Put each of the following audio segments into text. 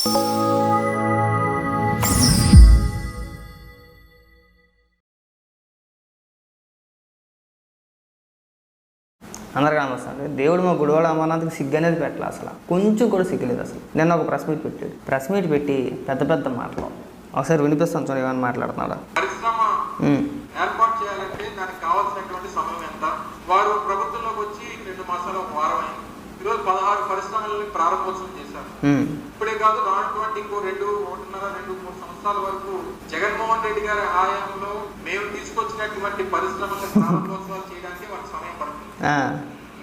అందరికీ నమస్తే అండి. దేవుడు మా గుడివాడ అమర్నాథ్కి సిగ్గు అనేది పెట్టలే అసలు. కొంచెం కూడా సిగ్గులేదు అసలు. నిన్న ఒక ప్రెస్ మీట్ పెట్టాడు. ప్రెస్ మీట్ పెట్టి పెద్ద పెద్ద మాటలు. ఒకసారి వినిపిస్తాను చూడండి ఏమైనా మాట్లాడుతున్నాడా? వారు ప్రభుత్వంలోకి వచ్చి రెండు మాసాలు ఒక వారం అయింది. ఈరోజు పదహారు పరిశ్రమలని ప్రారంభోత్సవం చేశారు. కాదు రానటువంటి ఇంకో రెండు ఒకటిన్నర రెండు మూడు సంవత్సరాల వరకు జగన్మోహన్ రెడ్డి గారి హయాంలో మేము తీసుకొచ్చినటువంటి పరిశ్రమలను ప్రారంభోత్సవాలు చేయడానికి వాళ్ళకి సమయం పడుతుంది.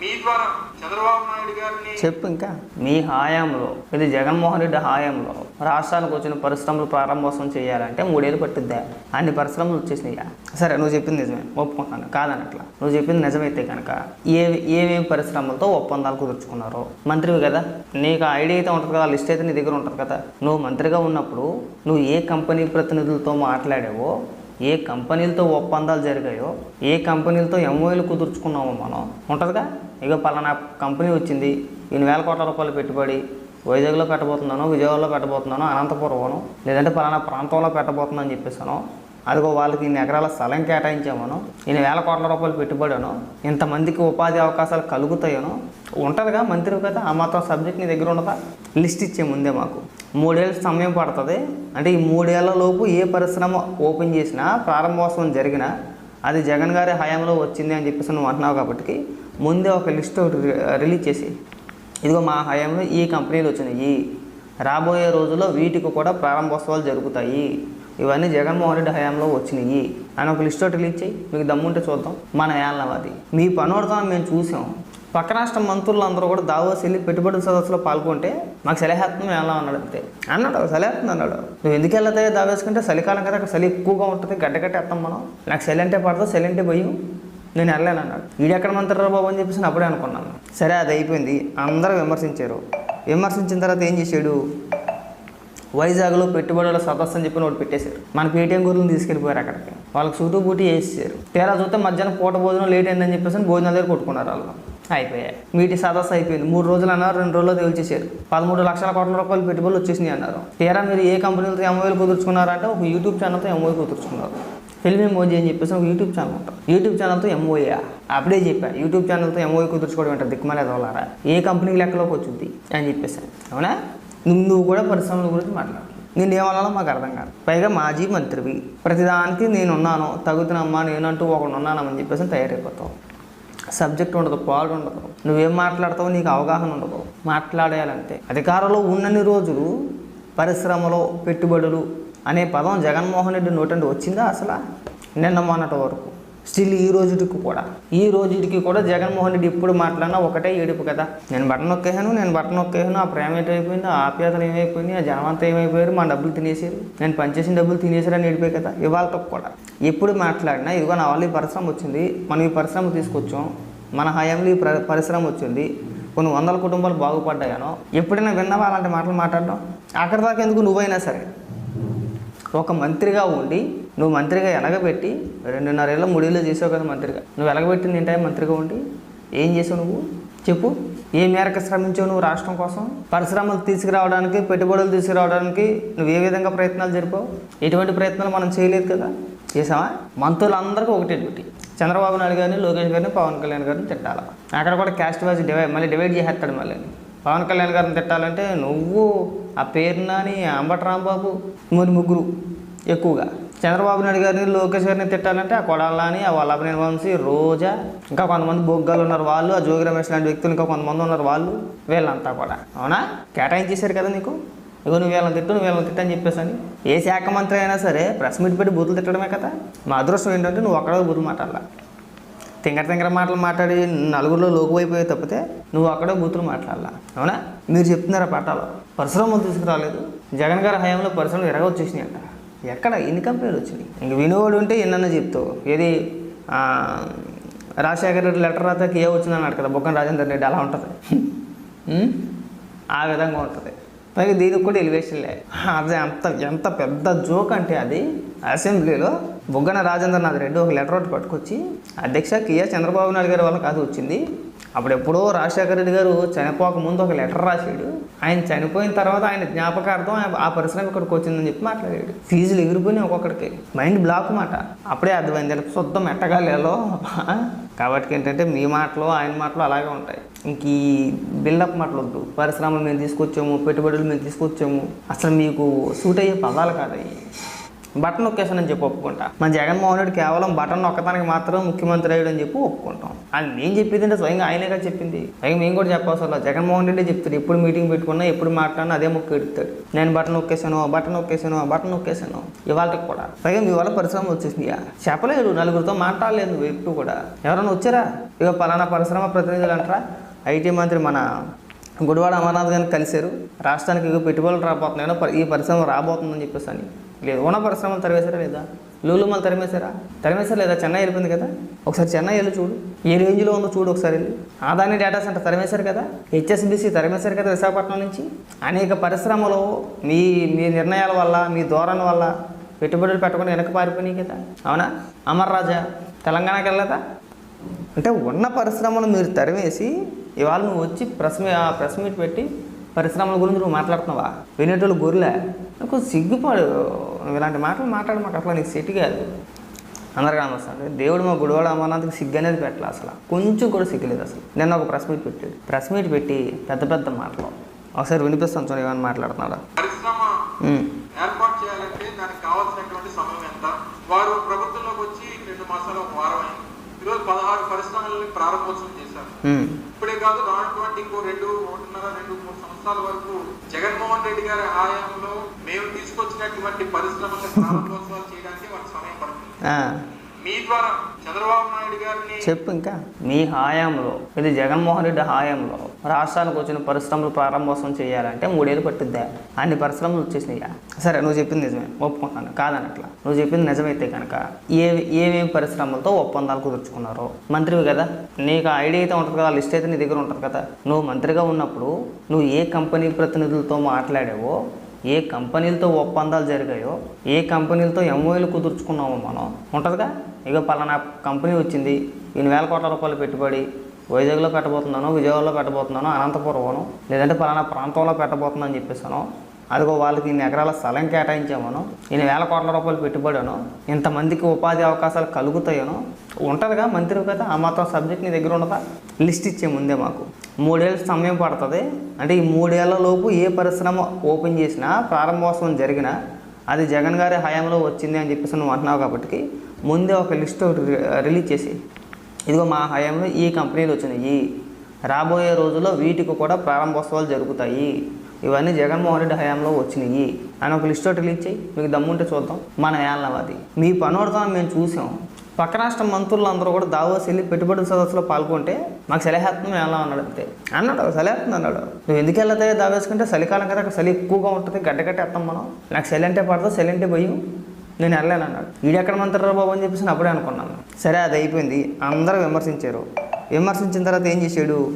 మీ ద్వారా చంద్రబాబు నాయుడు గారిని చెప్పు ఇంకా. మీ హాయంలో ఇది జగన్మోహన్ రెడ్డి హాయంలో రాష్ట్రానికి వచ్చిన పరిశ్రమలు ప్రారంభోత్సవం చేయాలంటే మూడేళ్ళు పట్టుద్దా? అన్ని పరిశ్రమలు వచ్చేసినాయా? సరే నువ్వు చెప్పింది నిజమే. ఒప్పుకుంటాను కాదనట్లా. నువ్వు చెప్పింది నిజమైతే కనుక ఏ ఏమేమి పరిశ్రమలతో ఒప్పందాలు కుదుర్చుకున్నారో? మంత్రివి కదా? నీకు ఐడియా అయితే ఉంటుంది కదా లిస్ట్ అయితే నీ దగ్గర ఉంటుంది కదా? నువ్వు మంత్రిగా ఉన్నప్పుడు నువ్వు ఏ కంపెనీ ప్రతినిధులతో మాట్లాడావో ఏ కంపెనీలతో ఒప్పందాలు జరిగాయో ఏ కంపెనీలతో ఎంఓఏలు కుదుర్చుకున్నామో మనం ఉంటుందిగా? ఇక పలానా కంపెనీ వచ్చింది ఇన్ని వేల కోట్ల రూపాయలు పెట్టుబడి వైజాగ్లో పెట్టబోతున్నాను విజయవాడలో పెట్టబోతున్నాను అనంతపురంలో లేదంటే పలానా ప్రాంతంలో పెట్టబోతున్నాను అని చెప్పేసాను అదిగో వాళ్ళకి ఇన్ని ఎకరాల స్థలం కేటాయించామను ఇన్ని వేల కోట్ల రూపాయలు పెట్టుబడను ఇంతమందికి ఉపాధి అవకాశాలు కలుగుతాయను ఉంటుందిగా మంత్రి కదా ఆ మాత్రం సబ్జెక్ట్ నీ దగ్గర ఉండదా? లిస్ట్ ఇచ్చే ముందే మాకు. మూడేళ్ళ సమయం పడుతుంది అంటే ఈ మూడేళ్ళ లోపు ఏ పరిశ్రమ ఓపెన్ చేసినా ప్రారంభోత్సవం జరిగినా అది జగన్ గారి హయాంలో వచ్చింది అని చెప్పేసి నువ్వు అంటున్నావు కాబట్టి ముందే ఒక లిస్ట్ ఒకటి రి- రిలీజ్ చేసి ఇదిగో మా హయాంలో ఈ కంపెనీలు వచ్చినాయి. రాబోయే రోజుల్లో వీటికి కూడా ప్రారంభోత్సవాలు జరుగుతాయి. ఇవన్నీ జగన్మోహన్ రెడ్డి హయాంలో వచ్చినాయి. అని ఒక లిస్ట్ ఒకటి రిలీజ్ చేయి. మీకు దమ్ముంటే చూద్దాం. మన ఏళ్ళం అది. మీ పనోడుతో మేము చూసాం. పక్క రాష్ట్ర మంత్రులు అందరూ కూడా దావోస్ వెళ్ళి పెట్టుబడుల సదస్సులో పాల్గొంటే మాకు సలహాత్మం ఎలా అన్నాడు అంతే. అన్నాడు సలహాత్మం అన్నాడు. నువ్వు ఎందుకు వెళ్తే దావేసుకుంటే చలికాలం కదా అక్కడ చలి ఎక్కువగా ఉంటుంది గడ్డ కట్టేస్తాం మనం. నాకు చలి అంటే పడదు చలి అంటే భయం. నేను వెళ్ళాను అన్నాడు. వీడెక్కడ మంత్రి బాబు అని చెప్పేసి నేను అప్పుడే అనుకున్నాను. సరే అది అయిపోయింది. అందరూ విమర్శించారు. విమర్శించిన తర్వాత ఏం చేశాడు? వైజాగ్లో పెట్టుబడుల సదస్సు అని చెప్పి ఒకటి పెట్టేశారు. మన పేటీఎం గురులను తీసుకెళ్ళిపోయారు అక్కడికి. వాళ్ళకి సూటు బూటి వేసేసారు తేరా చూస్తే మధ్యాహ్నం పూట భోజనం లేట్ అయిందని చెప్పేసి భోజనం దగ్గర కొట్టుకున్నారు వాళ్ళు. అయిపోయాయి. వీటి సదస్సు అయిపోయింది. మూడు రోజులు అన్నారు రెండు రోజుల్లో తేల్చేశారు. పదమూడు లక్షల కోట్ల రూపాయలు పెట్టుబడులు వచ్చేసినాయి అన్నారు. తీరా మీరు ఏ కంపెనీలతో ఎంఓఏలు కుదుర్చుకున్నారంటే ఒక యూట్యూబ్ ఛానల్తో ఎంఓఏ కుదుర్చుకున్నారు. ఫిల్మ్ ఎమోజీ అని చెప్పేసి ఒక యూట్యూబ్ ఛానల్ ఉంటుంది. యూట్యూబ్ ఛానల్తో ఎంఓఏ అప్పుడే చెప్పా యూట్యూబ్ ఛానల్తో ఎంఓఏ కుదుర్చుకోవడం అంటే దిక్కుమలేదు వాళ్ళారా ఏ కంపెనీ లెక్కలోకి వచ్చింది? అని చెప్పేసి. అవునా? నువ్వు నువ్వు కూడా పరిశ్రమల గురించి మాట్లాడు. నేను ఏమన్నా మాకు అర్థం కాదు. పైగా మాజీ మంత్రివి. ప్రతిదానికి నేనున్నాను తగుతున్నమ్మా నేనంటూ ఒకడు ఉన్నానని చెప్పేసి తయారైపోతావు. సబ్జెక్ట్ ఉండదు పాలు ఉండదు. నువ్వేం మాట్లాడతావు నీకు అవగాహన ఉండదు. మాట్లాడేయాలంతే. అధికారంలో ఉన్నన్ని రోజులు పరిశ్రమలో పెట్టుబడులు అనే పదం జగన్మోహన్ రెడ్డి నోటండి వచ్చిందా అసలు? నిన్న మొన్నటి వరకు. స్టిల్ ఈ రోజుటికి కూడా. ఈ రోజుటికి కూడా జగన్మోహన్ రెడ్డి ఇప్పుడు మాట్లాడినా ఒకటే ఏడుపు కదా. నేను బటన్ నొక్కేసాను నేను బటన్ నొక్కేసాను ఆ ప్రేమ ఏమైపోయింది ఆ ఆప్యాయతలు ఏమైపోయింది ఆ జనమంతా ఏమైపోయారు మా డబ్బులు తినేసారు నేను పనిచేసిన డబ్బులు తినేసారని ఏడిపోయి కదా ఇవాళతో కూడా. ఎప్పుడు మాట్లాడినా ఇదిగో నా వాళ్ళు ఈ పరిశ్రమ వచ్చింది మనం ఈ పరిశ్రమ తీసుకొచ్చాం మన హయాంలో ఈ పరిశ్రమ వచ్చింది కొన్ని వందల కుటుంబాలు బాగుపడ్డాయనో. ఎప్పుడైనా విన్నావా అలాంటి మాటలు మాట్లాడడం? అక్కడ దాకా ఎందుకు నువ్వైనా సరే ఒక మంత్రిగా ఉండి నువ్వు మంత్రిగా ఎనగబెట్టి రెండున్నరేళ్ళ మూడేళ్ళు చేసావు కదా మంత్రిగా. నువ్వు ఎగబెట్టి నేను టైం మంత్రిగా ఉండి ఏం చేసావు నువ్వు? చెప్పు. ఏ మేరకు శ్రమించావు నువ్వు రాష్ట్రం కోసం? పరిశ్రమలు తీసుకురావడానికి పెట్టుబడులు తీసుకురావడానికి నువ్వు ఏ విధంగా ప్రయత్నాలు జరిపావు? ఎటువంటి ప్రయత్నాలు మనం చేయలేదు కదా? చేసావా? మంత్రులందరికీ ఒకటే డ్యూటీ. చంద్రబాబు నాయుడు గారిని లోకేష్ గారిని పవన్ కళ్యాణ్ గారిని తిట్టాలి? అక్కడ కూడా క్యాస్ట్ వైజ్ డివైడ్ మళ్ళీ డివైడ్ చేసేస్తాడు మళ్ళీ. పవన్ కళ్యాణ్ గారిని తిట్టాలంటే నువ్వు ఆ పేరునాని అంబటి రాంబాబు మరి ముగ్గురు ఎక్కువగా. చంద్రబాబు నాయుడు గారిని లోకేష్ గారిని తిట్టాలంటే ఆ కొడాలని ఆ వల్లభనేని వంశీ రోజా. ఇంకా కొంతమంది బొగ్గాలు ఉన్నారు వాళ్ళు ఆ జోగి రమేష్ లాంటి వ్యక్తులు ఇంకా కొంతమంది ఉన్నారు వాళ్ళు వీళ్ళంతా కూడా. అవునా? కేటాయించేశారు కదా నీకు? ఇగో నువ్వు వీళ్ళని తిట్టు నువ్వు వీళ్ళని తిట్టు అని ఏ శాఖ మంత్రి అయినా సరే ప్రెస్ మీట్ పెట్టి బూతులు తిట్టడమే కదా. మా అదృష్టం ఏంటంటే నువ్వు ఒక్కడో బూతులు మాట్లాడాల? తింగర తింగర మాటలు మాట్లాడి నలుగురిలో లోకువైపోయే తప్పితే నువ్వు అక్కడే బూతులు మాట్లాడాల? అవునా? మీరు చెప్తున్నారా పాఠాలు? పరిశ్రమలు తీసుకురాలేదు. జగన్ గారి హయాంలో పరిశ్రమలు ఎరగ వచ్చేసినాయి అంట ఎక్కడ? ఎన్ని కంపెనీలు వచ్చినాయి? ఇంక వినోడు ఉంటే ఎన్నన్నా చెప్తావు. ఏది రాజశేఖర రెడ్డి లెటర్ రాతకి ఏ వచ్చిందన్నాడు కదా బొక్కన రాజేందర్ రెడ్డి అలా ఉంటుంది. ఆ విధంగా ఉంటుంది. పైగా దీనికి కూడా ఎలివేషన్లే అది అంత ఎంత పెద్ద జోక్ అంటే అది. అసెంబ్లీలో బుగ్గన రాజేంద్రనాథ్ రెడ్డి ఒక లెటర్ ఒకటి పట్టుకొచ్చి అధ్యక్ష కియా చంద్రబాబు నాయుడు గారి వల్ల కాదు వచ్చింది. అప్పుడు ఎప్పుడో రాజశేఖర రెడ్డి గారు చనిపోక ముందు ఒక లెటర్ రాశాడు. ఆయన చనిపోయిన తర్వాత ఆయన జ్ఞాపకార్థం ఆయన- ఆ పరిశ్రమ ఇక్కడికి వచ్చిందని చెప్పి మాట్లాడాడు. ఫీజులు ఎగిరిపోయినాయి ఒక్కొక్కడికి. మైండ్ బ్లాక్ మాట. అప్పుడే అర్థమైంది వీళ్ళకి శుద్ధం ఎట్టగాలేలో కాబట్టి ఏంటంటే మీ మాటలు ఆయన మాటలు అలాగే ఉంటాయి. ఇంక ఈ బిల్డప్ మాటలు వద్దు. పరిశ్రమలు మేము తీసుకొచ్చాము పెట్టుబడులు మేము తీసుకొచ్చాము. అసలు మీకు సూట్ అయ్యే పదాలు కాదు అవి బటన్ నొక్కేసానని చెప్పి ఒప్పుకుంటా. మన జగన్మోహన్ రెడ్డి కేవలం బటన్ నొక్కడానికి మాత్రం ముఖ్యమంత్రి అయ్యాడు అని చెప్పి ఒప్పుకుంటాం. అది నేను చెప్పింది అంటే స్వయంగా ఆయనేగా చెప్పింది. పైగా మేము కూడా చెప్పవసరం జగన్మోహన్ రెడ్డి చెప్తాడు ఎప్పుడు మీటింగ్ పెట్టుకున్నా ఎప్పుడు మాట్లాడినా అదే మొక్క ఎడుతాడు. నేను బటన్ నొక్కేసాను బటన్ నొక్కేసాను బటన్ నొక్కేసాను ఇవాళకి కూడా. పైగా ఇవాళ పరిశ్రమ వచ్చేసింది చెప్పలేడు నలుగురితో మాట్లాడలేదు ఎప్పుడు కూడా. ఎవరైనా వచ్చారా? ఇక పలానా పరిశ్రమ ప్రతినిధులు అంటారా? ఐటీ మంత్రి మన గుడివాడ అమర్నాథ్ గారిని కలిశారు. రాష్ట్రానికి ఇక పెట్టుబడులు రాబోతున్నాయో ప- ఈ పరిశ్రమ రాబోతుందని చెప్పేసి అని. లేదు. ఉన్న పరిశ్రమలు తరివేశారా లేదా? లూలుమలు తరిమేశారా? తరిమేశారు లేదా? చెన్నై వెళ్ళిపోయింది కదా? ఒకసారి చెన్నై వెళ్ళి చూడు. ఏ రేంజ్లో ఉందో చూడు ఒకసారి వెళ్ళి. ఆదాని డేటా సెంటర్ తరిమేశారు కదా? హెచ్ఎస్బిసి తరిమేశారు కదా విశాఖపట్నం నుంచి? అనేక పరిశ్రమలు మీ మీ నిర్ణయాల వల్ల మీ ధోరణి వల్ల పెట్టుబడులు పెట్టకుండా వెనక పారిపోయినాయి కదా? అవునా? అమర్ రాజా తెలంగాణకి వెళ్ళదా అంటే ఉన్న పరిశ్రమలు మీరు తరిమేసి ఇవాళ నువ్వు వచ్చి ప్రెస్ ప్రెస్ మీట్ పెట్టి పరిశ్రమల గురించి నువ్వు మాట్లాడుతున్నావా? వినేటోళ్ళు గురిలే నాకు సిగ్గుపాడు నువ్వు ఇలాంటి మాటలు మాట్లాడి మాకు అసలు నీకు సెట్ కాదు. అందరికీ నమస్తే దేవుడు మా గుడివాడ అమర్నాథ్కి సిగ్గు అనేది పెట్టలే అసలు. కొంచెం కూడా సిగ్గులేదు అసలు. నిన్న ఒక ప్రెస్ మీట్ పెట్టాడు. ప్రెస్ మీట్ పెట్టి పెద్ద పెద్ద మాటలు. ఒకసారి వినిపిస్తాను చూడండి ఏమైనా మాట్లాడుతున్నాడా. ఏర్పాటు చేయాలంటే దానికి కావాల్సినటువంటి సమయం ఎంత? వారు ప్రభుత్వంలోకి వచ్చి రెండు మాసాలు ఒక వారం అయింది ఈరోజు పదహారు పరిశ్రమలని ప్రారంభోత్సవం చేశారు. ఇప్పుడే కాదు రానటువంటి ఇంకో రెండు ఒకటిన్నర రెండు మూడు సంవత్సరాల వరకు జగన్మోహన్ రెడ్డి గారి హయాంలో మేము తీసుకొచ్చినటువంటి పరిశ్రమల ప్రారంభోత్సవాలు చేయడానికి వాళ్ళకి సమయం పడుతుంది. మీ ద్వారా చంద్రబాబు నాయుడు గారిని చెప్పు ఇంకా మీ హాయంలో ఇది జగన్మోహన్ రెడ్డి హాయంలో రాష్ట్రానికి వచ్చిన పరిశ్రమలు ప్రారంభోత్సవం చేయాలంటే మూడేళ్ళు పట్టుద్దా? అన్ని పరిశ్రమలు వచ్చేసినాయా సరే నువ్వు చెప్పింది నిజమే. ఒప్పుకుంటాను కాదనట్లా. నువ్వు చెప్పింది నిజమైతే కనుక ఏ ఏమేమి పరిశ్రమలతో ఒప్పందాలు కుదుర్చుకున్నారో? మంత్రివి కదా. నీకు ఐడియా అయితే ఉంటుంది కదా లిస్ట్ అయితే నీ దగ్గర ఉంటుంది కదా. నువ్వు మంత్రిగా ఉన్నప్పుడు నువ్వు ఏ కంపెనీ ప్రతినిధులతో మాట్లాడావో ఏ కంపెనీలతో ఒప్పందాలు జరిగాయో ఏ కంపెనీలతో ఎంఓఏలు కుదుర్చుకున్నామో మనం ఉంటుందిగా? ఇక పలానా కంపెనీ వచ్చింది ఈయన వేల కోట్ల రూపాయలు పెట్టుబడి వైజాగ్లో పెట్టబోతున్నాను విజయవాడలో పెట్టబోతున్నాను అనంతపురంను లేదంటే పలానా ప్రాంతంలో పెట్టబోతున్నాను అని చెప్పేసాను అదిగో వాళ్ళకి ఇన్ని ఎకరాల స్థలం కేటాయించామను ఇన్ని వేల కోట్ల రూపాయలు పెట్టుబడాను ఇంతమందికి ఉపాధి అవకాశాలు కలుగుతాయను ఉంటుందిగా మంత్రి కదా ఆ మాత్రం సబ్జెక్ట్ నీ దగ్గర ఉండదా? లిస్ట్ ఇచ్చే ముందే మాకు. మూడేళ్ళ సమయం పడుతుంది. అంటే ఈ మూడేళ్ళ లోపు ఏ పరిశ్రమ ఓపెన్ చేసినా ప్రారంభోత్సవం జరిగినా అది జగన్ గారి హయాంలో వచ్చింది అని చెప్పేసి నువ్వు అంటున్నావు కాబట్టి ముందే ఒక లిస్ట్ ఒకటి రి- రిలీజ్ చేసి ఇదిగో మా హయాంలో ఈ కంపెనీలు వచ్చినాయి. రాబోయే రోజుల్లో వీటికి కూడా ప్రారంభోత్సవాలు జరుగుతాయి. ఇవన్నీ జగన్మోహన్ రెడ్డి హయాంలో వచ్చినాయి. అని ఒక లిస్ట్ ఒకటి రిలీజ్ చేయి. మీకు దమ్ముంటే చూద్దాం. మన ఏళ్ళం మీ పనోడుతో మేము చూసాం. పక్క రాష్ట్ర మంత్రులు అందరూ కూడా దావోస్ వెళ్ళి పెట్టుబడుల సదస్సులో పాల్గొంటే మాకు సలహాత్మం ఎలా అన్నాడు అంతే. అన్నాడు సలహాత్మం అన్నాడు. నువ్వు ఎందుకు వెళ్తాయి దావేసుకుంటే చలికాలం కదా అక్కడ చలి ఎక్కువగా ఉంటుంది గడ్డ కట్టేస్తాం మనం. నాకు చలి అంటే పడతా చలి అంటే భయం. నేను వెళ్ళాను అన్నాడు వీడెక్కడ బాబు? అని చెప్పేసి నేను అప్పుడే అనుకున్నాను. సరే అది అయిపోయింది. అందరూ విమర్శించారు. విమర్శించిన తర్వాత ఏం చేశాడు?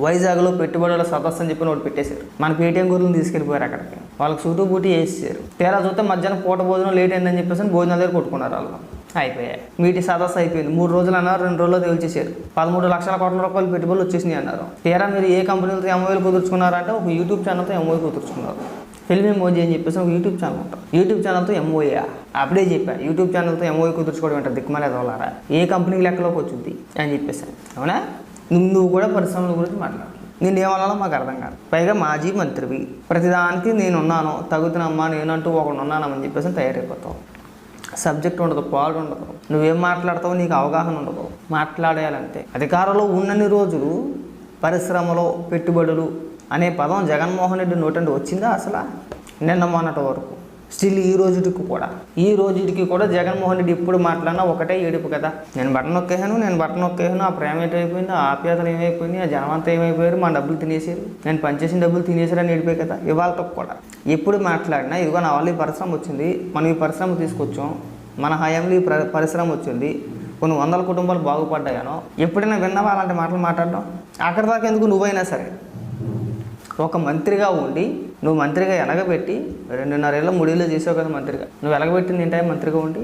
వైజాగ్లో పెట్టుబడుల సదస్సు అని చెప్పి ఒకటి పెట్టేశారు. మన పేటీఎం గురించి తీసుకెళ్ళిపోయారు అక్కడికి. వాళ్ళకి సూటు బూటి వేసేసారు తేరా చూస్తే మధ్యాహ్నం పూట భోజనం లేట్ అయిందని చెప్పేసి భోజనం దగ్గర కొట్టుకున్నారు వాళ్ళు. అయిపోయాయి. మీటి సదస్సు అయిపోయింది. మూడు రోజులు అన్నారు రెండు రోజుల్లో తేల్చేశారు. పదమూడు లక్షల కోట్ల రూపాయలు పెట్టుబడులు వచ్చేసినాయి అన్నారు. తీరా మీరు ఏ కంపెనీలతో ఎంఓఏలు కుదుర్చుకున్నారంటే ఒక యూట్యూబ్ ఛానల్తో ఎంఓఏ కుదుర్చుకున్నారు. ఫిల్మ్ ఎమోజీ అని చెప్పేసి ఒక యూట్యూబ్ ఛానల్ ఉంటాం యూట్యూబ్ ఛానల్తో ఎంఓఏ అప్పుడే చెప్పా యూట్యూబ్ ఛానల్తో ఎంఓఏ కుదుర్చుకోవడం అంటే దిక్కుమలేదోలారా ఏ కంపెనీ లెక్కలోకి వచ్చింది? అని చెప్పేసాను అవునా? నువ్వు నువ్వు కూడా పరిశ్రమల గురించి మాట్లాడు నేను ఏమన్నా మాకు అర్థం కాదు. పైగా మాజీ మంత్రివి. ప్రతిదానికి నేనున్నాను తగుతున్నామ్మా నేనంటూ ఒకడు ఉన్నానని చెప్పేసి తయారైపోతావు. సబ్జెక్ట్ ఉండదు పాడు ఉండదు. నువ్వేం మాట్లాడతావు నీకు అవగాహన ఉండదు. మాట్లాడేయాలంతే. అధికారంలో ఉన్నన్ని రోజులు పరిశ్రమలో పెట్టుబడులు అనే పదం జగన్మోహన్ రెడ్డి నోటండి వచ్చిందా అసలు? నిన్న మొన్నటి వరకు. స్టిల్ ఈ రోజుకి కూడా. ఈ రోజుకి కూడా జగన్మోహన్ రెడ్డి ఇప్పుడు మాట్లాడినా ఒకటే ఏడుపు కదా. నేను బటన్ నొక్కేసాను నేను బటన్ నొక్కేసాను ఆ ప్రేమ ఏమైపోయింది ఆ ఆప్యాయతలు ఏమైపోయింది ఆ జనమంతా ఏమైపోయారు మా డబ్బులు తినేసారు నేను పనిచేసిన డబ్బులు తినేసారు అని ఏడిపోయి కదా ఇవాళతో కూడా. ఎప్పుడు మాట్లాడినా ఇదిగో నా వాళ్ళు ఈ పరిశ్రమ వచ్చింది మనం ఈ పరిశ్రమ తీసుకొచ్చాం మన హయాంలో ఈ ప్ర- పరిశ్రమ వచ్చింది కొన్ని వందల కుటుంబాలు బాగుపడ్డాయనో. ఎప్పుడైనా విన్నావా అలాంటి మాటలు మాట్లాడడం? అక్కడి దాకా ఎందుకు నువ్వైనా సరే? ఒక మంత్రిగా ఉండి నువ్వు మంత్రిగా ఎనగబెట్టి రెండున్నరేళ్ళ మూడేళ్ళు చేసావు కదా మంత్రిగా. నువ్వు ఎలగబెట్టింది ఏంటో మంత్రిగా ఉండి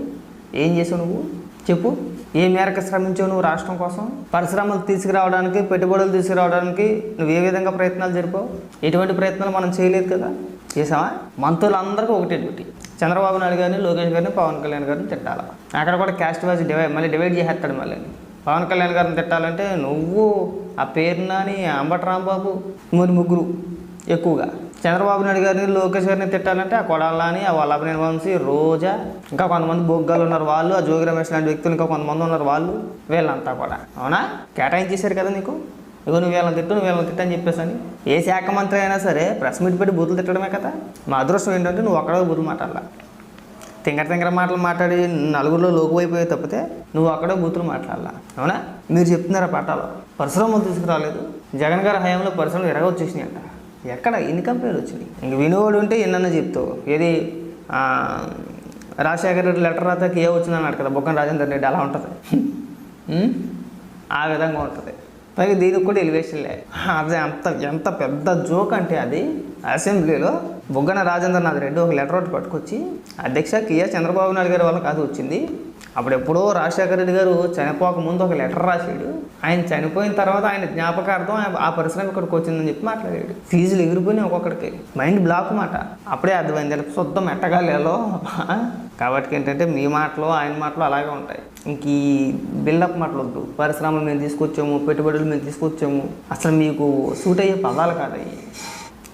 ఏం చేసావు నువ్వు? చెప్పు. ఏ మేరకు శ్రమించావు నువ్వు రాష్ట్రం కోసం? పరిశ్రమలు తీసుకురావడానికి పెట్టుబడులు తీసుకురావడానికి నువ్వు ఏ విధంగా ప్రయత్నాలు జరిపావు? ఎటువంటి ప్రయత్నాలు మనం చేయలేదు కదా. చేసావా? మంత్రులందరికీ ఒకటే డ్యూటీ. చంద్రబాబు నాయుడు గారిని లోకేష్ గారిని పవన్ కళ్యాణ్ గారిని తిట్టాలి? అక్కడ కూడా క్యాస్ట్ వైజ్ డివైడ్ మళ్ళీ డివైడ్ చేసేస్తాడు మళ్ళీ. పవన్ కళ్యాణ్ గారిని తిట్టాలంటే నువ్వు ఆ పేరు నాని అంబటి రాంబాబు మరి ముగ్గురు ఎక్కువగా. చంద్రబాబు నాయుడు గారిని లోకేష్ గారిని తిట్టాలంటే ఆ కొడాలని ఆ వల్లభనేని వంశీ రోజా ఇంకా కొంతమంది బొగ్గాలు ఉన్నారు వాళ్ళు ఆ జోగి రమేష్ లాంటి వ్యక్తులు ఇంకా కొంతమంది ఉన్నారు వాళ్ళు వీళ్ళంతా కూడా. అవునా? కేటాయించేశారు కదా నీకు? ఇగో నువ్వు వీళ్ళని తిట్టు నువ్వు వీళ్ళని తిట్టని చెప్పేసి అని ఏ శాఖ మంత్రి అయినా సరే ప్రెస్ మీట్ పెట్టి బూతులు తిట్టడమే కదా. మా అదృష్టం ఏంటంటే నువ్వు అక్కడ బూతులు మాట్లాడాలి? తింగర తింగర మాటలు మాట్లాడి నలుగురిలో లోకువైపోయి తప్పితే నువ్వు అక్కడే బూతులు మాట్లాడాలా. అవునా? మీరు చెప్తున్నారా పాఠాలు? పరిశ్రమలు తీసుకురాలేదు. జగన్ గారి హయాంలో పరిశ్రమలు ఎరగ వచ్చేసినాయి అంట. ఎక్కడ? ఎన్ని కంపెనీలు వచ్చినాయి? ఇంక వినోడు ఉంటే ఎన్న చెప్తావు. ఏది రాజశేఖర రెడ్డి లెటర్ రాతకి ఏ వచ్చిందన్నాడు కదా బొగ్గన రాజేందర్ రెడ్డి అలా ఉంటుంది. ఆ విధంగా ఉంటుంది. పైగా దీనికి కూడా ఎలివేషన్లే అది అంత ఎంత పెద్ద జోక్ అంటే అది. అసెంబ్లీలో బుగ్గన రాజేంద్రనాథ్ రెడ్డి ఒక లెటర్ ఒకటి పట్టుకొచ్చి అధ్యక్ష కియా చంద్రబాబు నాయుడు గారి వల్ల కాదు వచ్చింది. అప్పుడు ఎప్పుడో రాజశేఖర రెడ్డి గారు చనిపోక ముందు ఒక లెటర్ రాశాడు. ఆయన చనిపోయిన తర్వాత ఆయన జ్ఞాపకార్థం ఆయన ఆ పరిశ్రమ ఇక్కడికి వచ్చిందని చెప్పి మాట్లాడాడు. ఫీజులు ఎగిరిపోయినాయి ఒక్కొక్కడికి. మైండ్ బ్లాక్ మాట. అప్పుడే అర్థమైంది శుద్ధం ఎట్టగాలేలో కాబట్టి ఏంటంటే మీ మాటలు ఆయన మాటలు అలాగే ఉంటాయి. ఇంక ఈ బిల్డప్ మాటలు వద్దు. పరిశ్రమలు మేము తీసుకొచ్చాము పెట్టుబడులు మేము తీసుకొచ్చాము. అసలు మీకు సూట్ అయ్యే పదాలు కాదు అవి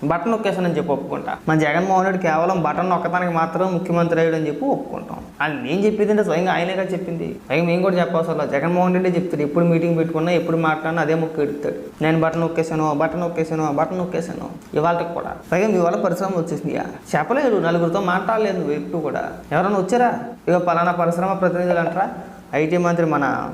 బటన్ నొక్కేసానని చెప్పి ఒప్పుకుంటా. మన జగన్మోహన్ రెడ్డి కేవలం బటన్ నొక్కదానికి మాత్రం ముఖ్యమంత్రి అయ్యాడు అని చెప్పి ఒప్పుకుంటాం. అది నేను చెప్పింది అంటే స్వయంగా ఆయనేగా చెప్పింది. పైగా మేము కూడా చెప్పవసరం జగన్మోహన్ రెడ్డి చెప్తాడు. ఎప్పుడు మీటింగ్ పెట్టుకున్నా ఎప్పుడు మాట్లాడినా అదే ముక్కు ఎడుతాడు. నేను బటన్ నొక్కేసాను బటన్ నొక్కేసాను బటన్ నొక్కేసాను ఇవాళకి కూడా. పైగా మీ వాళ్ళ పరిశ్రమ వచ్చేసింది చెప్పలేదు నలుగురితో మాట్లాడలేదు ఎప్పుడు కూడా. ఎవరైనా వచ్చారా? ఇక పలానా పరిశ్రమ ప్రతినిధులు అంటారా? ఐటీ మంత్రి మన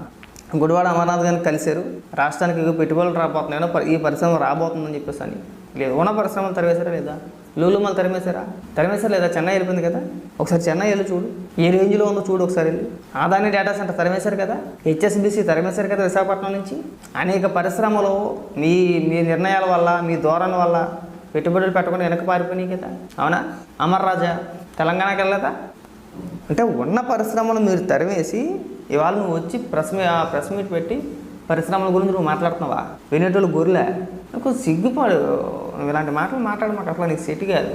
గుడివాడ అమర్నాథ్ గారిని కలిశారు. రాష్ట్రానికి పెట్టుబడులు రాబోతున్నాయో. ఈ పరిశ్రమ రాబోతుందని చెప్పేసి అని. లేదు. ఉన్న పరిశ్రమలు తరివేశారా లేదా? లూలుమలు తరిమేశారా? తరిమేశారా లేదా? చెన్నై వెళ్ళిపోయింది కదా? ఒకసారి చెన్నై వెళ్ళి చూడు. ఏ రేంజ్లో ఉందో చూడు ఒకసారి వెళ్ళి. ఆదాని డేటా సెంటర్ తరిమేశారు కదా? హెచ్ఎస్బిసి తరిమేశారు కదా విశాఖపట్నం నుంచి? అనేక పరిశ్రమలు మీ మీ నిర్ణయాల వల్ల మీ ధోరణి వల్ల పెట్టుబడులు పెట్టకుండా వెనక పారిపోయినాయి కదా? అవునా? అమర్ రాజా తెలంగాణకి వెళ్ళదా అంటే ఉన్న పరిశ్రమలు మీరు తరివేసి ఇవాళ నువ్వు వచ్చి ప్రెస్ ఆ ప్రెస్ మీట్ పెట్టి పరిశ్రమల గురించి నువ్వు మాట్లాడుతున్నావా? వినేటోళ్ళు గొర్రెలే. నాకు సిగ్గుపాడు నువ్వు ఇలాంటి మాటలు మాట్లాడు మాకు అసలు నీకు సెట్ కాదు.